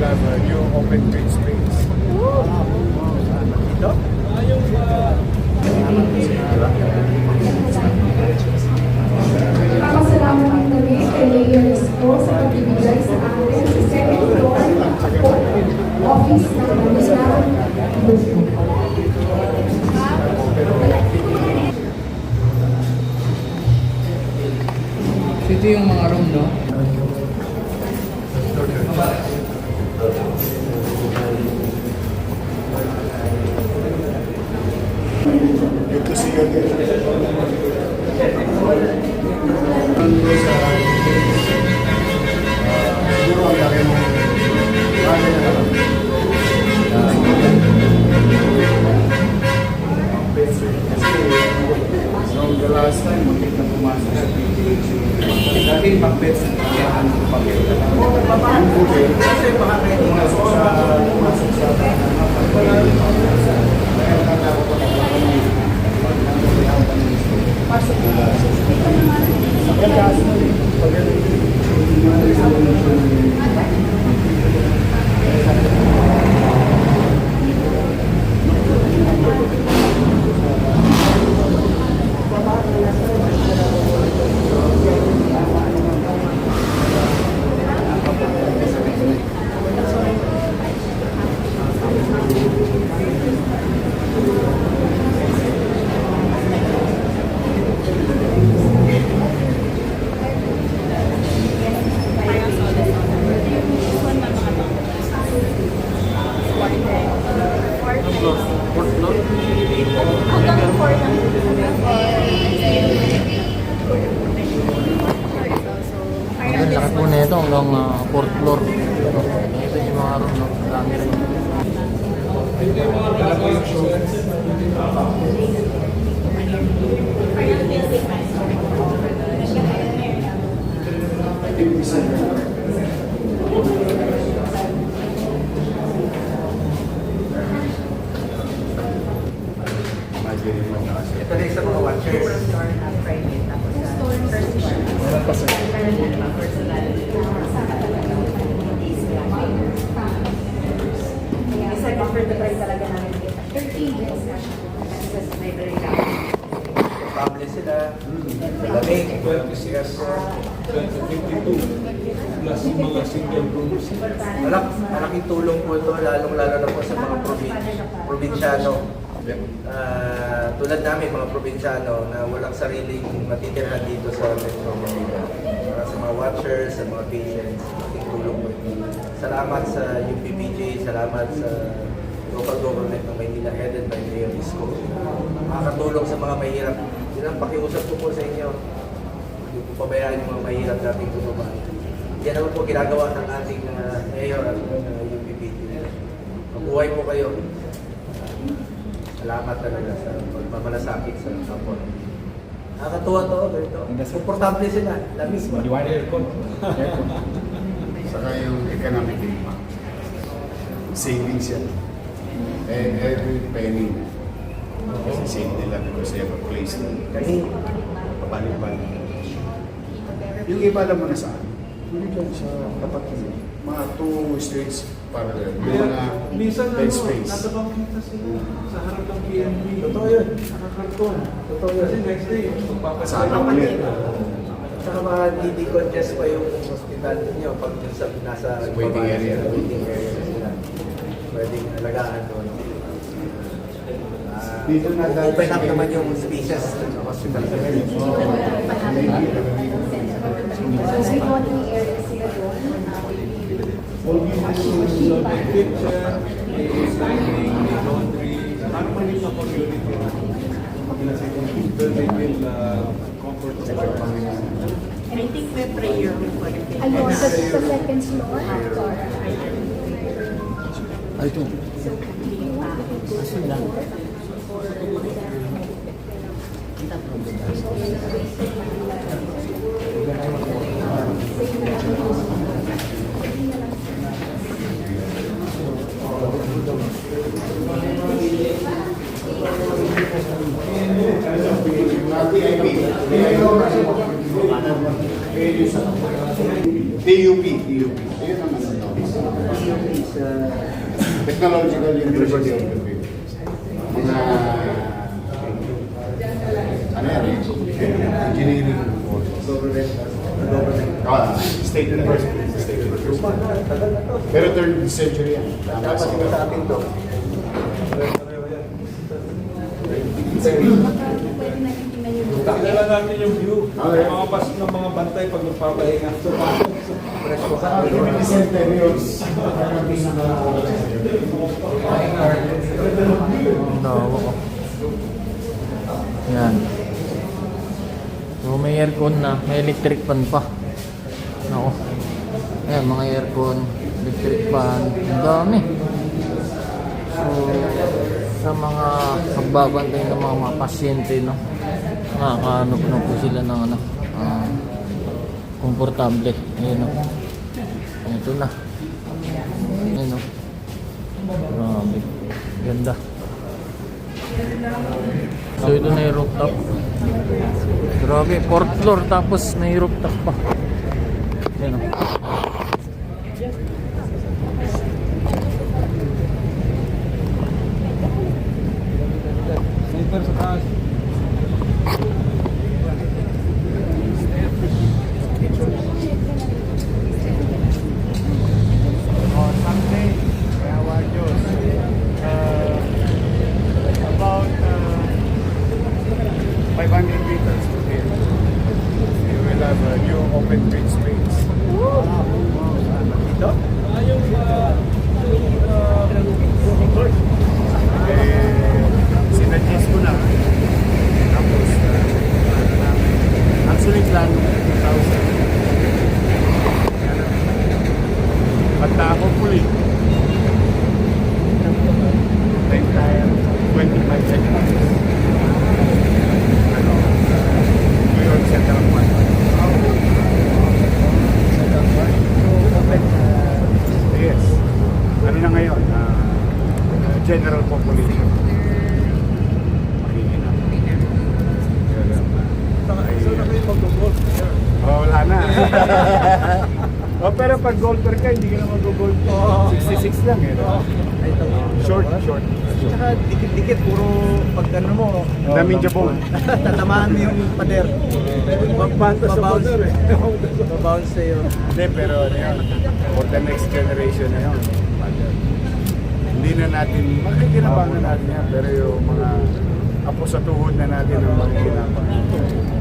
have a new open green space. Dito? Papasalamat ang kami kay Mayor Isko sa pagbibigay sa atin sa second floor office ng last time, muntik na pumasok sa PTH. Dati pag-bets na kailangan ng pag-bets. Yung buti, kasi baka kayo pumasok sa pumasok sa Kaya natatakot ako Ang laki po na ito hanggang uh, fourth floor. Ito yung mga room, no? Dami rin. Ito na isa mga watchers. store na private tapos sa first floor. Personal. Try talaga namin kita. 13 years na siya. Sa library lang. Family sila. Malamig. 26, 2052, plus mga single rooms. Malak, malaking tulong po ito, lalong-lalo na po sa mga probin- probinsyano. Ah, tulad namin, mga probinsyano na walang sariling matitirhan dito sa Metro Manila. Para sa mga watchers, sa mga patients, malaking tulong po ito. Salamat sa UPPJ, salamat sa local government ng Maynila headed by Mayor Isko. Makakatulong sa mga mahirap. Yun ang pakiusap ko po sa inyo. Hindi po pabayaan yung mga mahirap nating kababayan. Yan naman po ginagawa ng ating uh, mayor at uh, UPPT. Mabuhay po kayo. Salamat talaga sa pagmamalasakit sa kapwa. Nakakatuwa to, ganito. Komportable sila. Lamis mo. Aircon. Saka yung economic impact. Savings yan. Eh, every penny. Kasi save nila because they have a place na Kasi kapalik-balik. Yung iba alam mo na saan? Hindi dyan sa tapat nyo. Mga two streets parallel. Yung mga Minsan bed ano, space. natabang kita sila sa harap ng PNP. Totoo yun. Nakakarton. Totoo yun. Kasi next day, Sana magpapasalamat. ulit. Saka mga hindi-congest pa yung hospital niyo pag nasa Waiting area. Waiting area. Pwedeng alagaan doon. Ah, Dito na open up naman yung spaces ng hospital. So, may konting area sila doon. Kitchen, dining, laundry. Ano yung sa community. Where they will uh, comfort the And I think may prayer room for the kids. Ayun, sa, sa second floor. Ay, ito. TUP. TUP. Ayun naman ang tawag. Actually, sa Technological University of the Philippines. Mga, ano yan eh? Engineering government, government. Ah, State University. State University. Pero third century yan. Dapat sa atin to. Pwede natin Dala natin yung view. Okay. Mga pas ng mga bantay pag nagpapahinga. Sa Community Center yun. Ang dawa ko. Yan. So may aircon na, may electric fan pa. Nako. Ayan, mga aircon, electric fan, ang dami. So, sa mga magbabantay ng mga, mga pasyente, no, nakakaanap na po sila ng ano, ah, komportable. Ayan, no. Ito na. Ayan, no. Grabe. Ganda. So ito na yung rooftop. Grabe, fourth floor tapos may rooftop pa. Yan o. Center sa taas. On Sunday, uh, about uh, 500 meters to here. You will have a new open green space. Dito? Sinuggest ko na. Tapos, uh, namin. Actually, plan 2,000. At uh, hopefully, time tayo, 25 seconds. Ano, New York Central Park. Central Park. Yes. Ano na ngayon? ah, general population. Mahihina. So na kayo mag-golf. Oh, wala na. oh, pero pag golfer ka, hindi ka na mag-golf. 66 lang eh. no? Short, short. Tsaka dikit-dikit, puro pag ano mo, Ang daming jabong. tatamaan mo yung pader. Magbanta sa border eh. Mabounce sa'yo. Hindi, pero ano yun, for the next generation na yun. Hindi na natin, makikinabangan natin yan, pero yung mga apo sa tuhod na natin ang makikinabangan.